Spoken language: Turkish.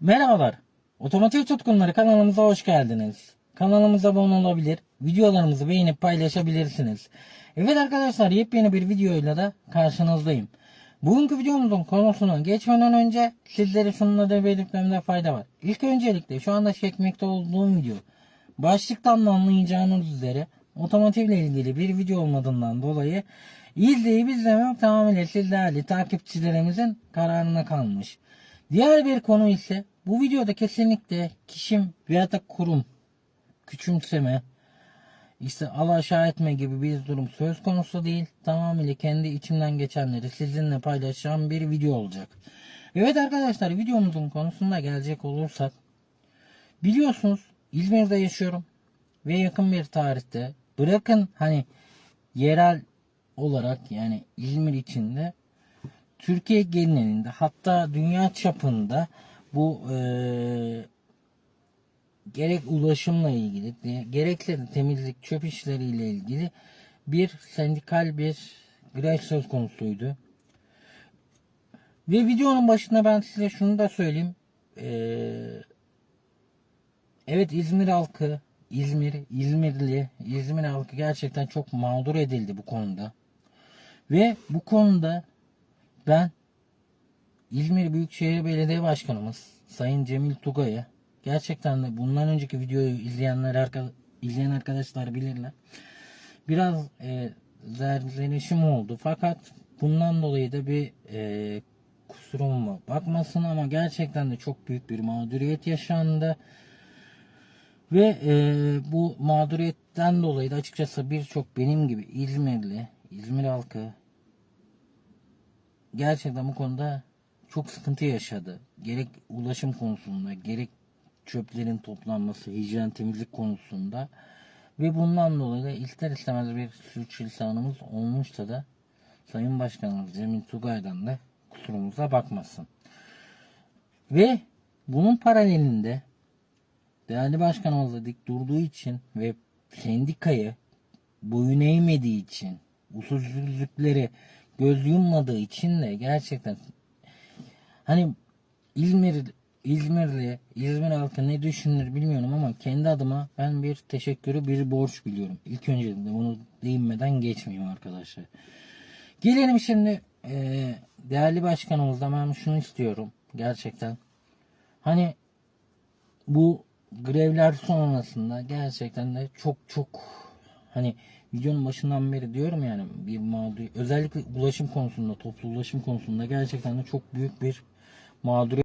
Merhabalar. Otomotiv tutkunları kanalımıza hoş geldiniz. Kanalımıza abone olabilir, videolarımızı beğenip paylaşabilirsiniz. Evet arkadaşlar yepyeni bir videoyla da karşınızdayım. Bugünkü videomuzun konusuna geçmeden önce sizlere şunları belirtmemde fayda var. İlk öncelikle şu anda çekmekte olduğum video başlıktan da anlayacağınız üzere otomotivle ilgili bir video olmadığından dolayı izleyip izlemek tamamen siz değerli takipçilerimizin kararına kalmış. Diğer bir konu ise bu videoda kesinlikle kişim veya da kurum küçümseme işte alaşağı etme gibi bir durum söz konusu değil. Tamamıyla kendi içimden geçenleri sizinle paylaşacağım bir video olacak. Evet arkadaşlar videomuzun konusunda gelecek olursak biliyorsunuz İzmir'de yaşıyorum ve yakın bir tarihte bırakın hani yerel olarak yani İzmir içinde Türkiye genelinde hatta dünya çapında bu eee, gerek ulaşımla ilgili gerekse de temizlik çöp işleriyle ilgili bir sendikal bir grev söz konusuydu. Ve videonun başında ben size şunu da söyleyeyim. Eee, evet İzmir halkı, İzmir, İzmirli, İzmir halkı gerçekten çok mağdur edildi bu konuda. Ve bu konuda ben İzmir Büyükşehir Belediye Başkanımız Sayın Cemil Tugay'a gerçekten de bundan önceki videoyu izleyenler arka, izleyen arkadaşlar bilirler. Biraz e, zerlenişim oldu fakat bundan dolayı da bir e, kusurum var. Bakmasın ama gerçekten de çok büyük bir mağduriyet yaşandı. Ve e, bu mağduriyetten dolayı da açıkçası birçok benim gibi İzmirli, İzmir halkı gerçekten bu konuda çok sıkıntı yaşadı. Gerek ulaşım konusunda, gerek çöplerin toplanması, hijyen temizlik konusunda ve bundan dolayı da ister istemez bir sürçülisanımız olmuşsa da Sayın Başkanımız Cemil Tugay'dan da kusurumuza bakmasın. Ve bunun paralelinde değerli başkanımızla dik durduğu için ve sendikayı boyun eğmediği için usulsüzlükleri göz yummadığı için de gerçekten hani İzmir İzmirli İzmir halkı ne düşünür bilmiyorum ama kendi adıma ben bir teşekkürü bir borç biliyorum. İlk öncelikle bunu değinmeden geçmeyeyim arkadaşlar. Gelelim şimdi eee, değerli başkanımızdan ben şunu istiyorum gerçekten. Hani bu grevler sonrasında gerçekten de çok çok hani videonun başından beri diyorum yani bir mağdur özellikle ulaşım konusunda toplu ulaşım konusunda gerçekten de çok büyük bir mağduriyet